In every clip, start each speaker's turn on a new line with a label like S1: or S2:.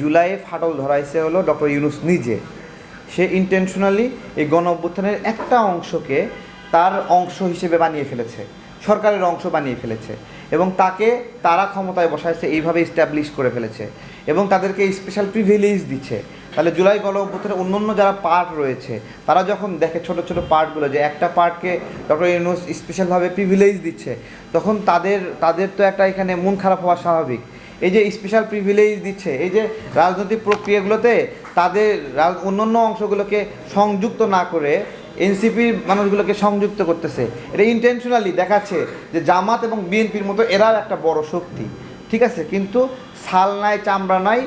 S1: জুলাইয়ে ফাটল ধরাইছে হলো ডক্টর ইউনুস নিজে। সে ইন্টেনশনালি এই গণ অভ্যুত্থানের একটা অংশকে তার অংশ হিসেবে বানিয়ে ফেলেছে, সরকারের অংশ বানিয়ে ফেলেছে এবং তাকে তারা ক্ষমতায় বসাইছে, এইভাবে ইস্টাবলিশ করে ফেলেছে এবং তাদেরকে স্পেশাল প্রিভিলেজ দিচ্ছে। তাহলে জুলাই গণ অভ্যুত্থানের অন্য অন্য যারা পার্ট রয়েছে, তারা যখন দেখে ছোট ছোট পার্টগুলো যে একটা পার্টকে ডক্টর ইউনুস স্পেশালভাবে প্রিভিলেজ দিচ্ছে, তখন তাদের তাদের তো একটা এখানে মন খারাপ হওয়া স্বাভাবিক। এই যে স্পেশাল প্রিভিলেজ দিচ্ছে, এই যে রাজনৈতিক প্রক্রিয়াগুলোতে তাদের অন্য অন্য অংশগুলোকে সংযুক্ত না করে এনসিপির মানুষগুলোকে সংযুক্ত করতেছে। এটা ইন্টেনশনালি দেখাচ্ছে যে জামাত এবং বিএনপির মতো এরাও একটা বড় শক্তি। ঠিক আছে? কিন্তু সাল নাই, চামড়া নাই,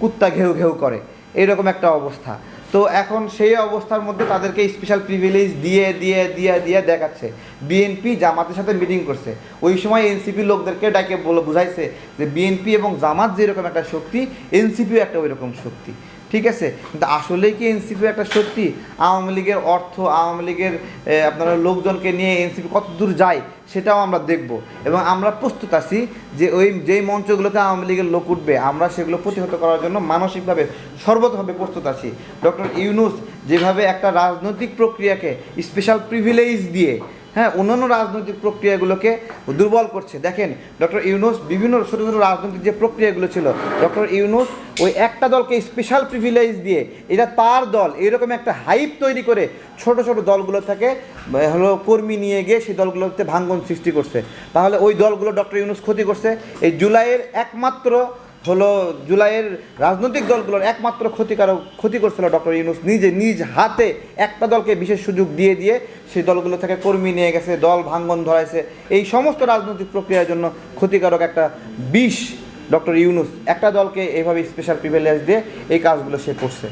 S1: কুত্তা ঘেউ ঘেউ করে। এইরকম একটা অবস্থা। তো এখন সেই অবস্থার মধ্যে তাদেরকে স্পেশাল প্রিভিলেজ দিয়ে দিয়ে দিয়ে দিয়ে দেখাচ্ছে। বিএনপি জামাতের সাথে মিটিং করছে। ওই সময় এনসিপি লোকদেরকে ডাকে বলে, বুঝাইছে যে বিএনপি এবং জামাত যেরকম একটা শক্তি এনসিপিও একটা ওই রকম শক্তি। ঠিক আছে? কিন্তু আসলেই কি এনসিপি একটা সত্যি? আওয়ামী লীগের অর্থ, আওয়ামী লীগের আপনার লোকজনকে নিয়ে এনসিপি কত দূর যায় সেটাও আমরা দেখব। এবং আমরা প্রস্তুত আছি যে ওই যেই মঞ্চগুলোতে আওয়ামী লীগের লোক উঠবে, আমরা সেগুলো প্রতিহত করার জন্য মানসিকভাবে সর্বতভাবে প্রস্তুত আছি। ডক্টর ইউনুস যেভাবে একটা রাজনৈতিক প্রক্রিয়াকে স্পেশাল প্রিভিলেজ দিয়ে হ্যাঁ অন্যান্য রাজনৈতিক প্রক্রিয়াগুলোকে দুর্বল করছে। দেখেন, ডক্টর ইউনুস বিভিন্ন ছোটো ছোটো রাজনৈতিক যে প্রক্রিয়াগুলো ছিল, ডক্টর ইউনুস ওই একটা দলকে স্পেশাল প্রিভিলেজ দিয়ে এটা তার দল এরকম একটা হাইপ তৈরি করে ছোট ছোট দলগুলো থেকে হলো কর্মী নিয়ে গিয়ে সেই দলগুলোতে ভাঙ্গন সৃষ্টি করছে। তাহলে ওই দলগুলো ডক্টর ইউনুস ক্ষতি করছে। এই জুলাইয়ের একমাত্র হলো জুলাইয়ের রাজনৈতিক দলগুলোর একমাত্র ক্ষতিকারক, ক্ষতি করছিল ডক্টর ইউনুস নিজে নিজ হাতে একটা দলকে বিশেষ সুযোগ দিয়ে দিয়ে সেই দলগুলো থেকে কর্মী নিয়ে গেছে, দল ভাঙ্গন ধরাইছে। এই সমস্ত রাজনৈতিক প্রক্রিয়ার জন্য ক্ষতিকারক একটা বিষ ডক্টর ইউনুস একটা দলকে এইভাবে স্পেশাল প্রিভিলেজ দিয়ে এই কাজগুলো সে করছে।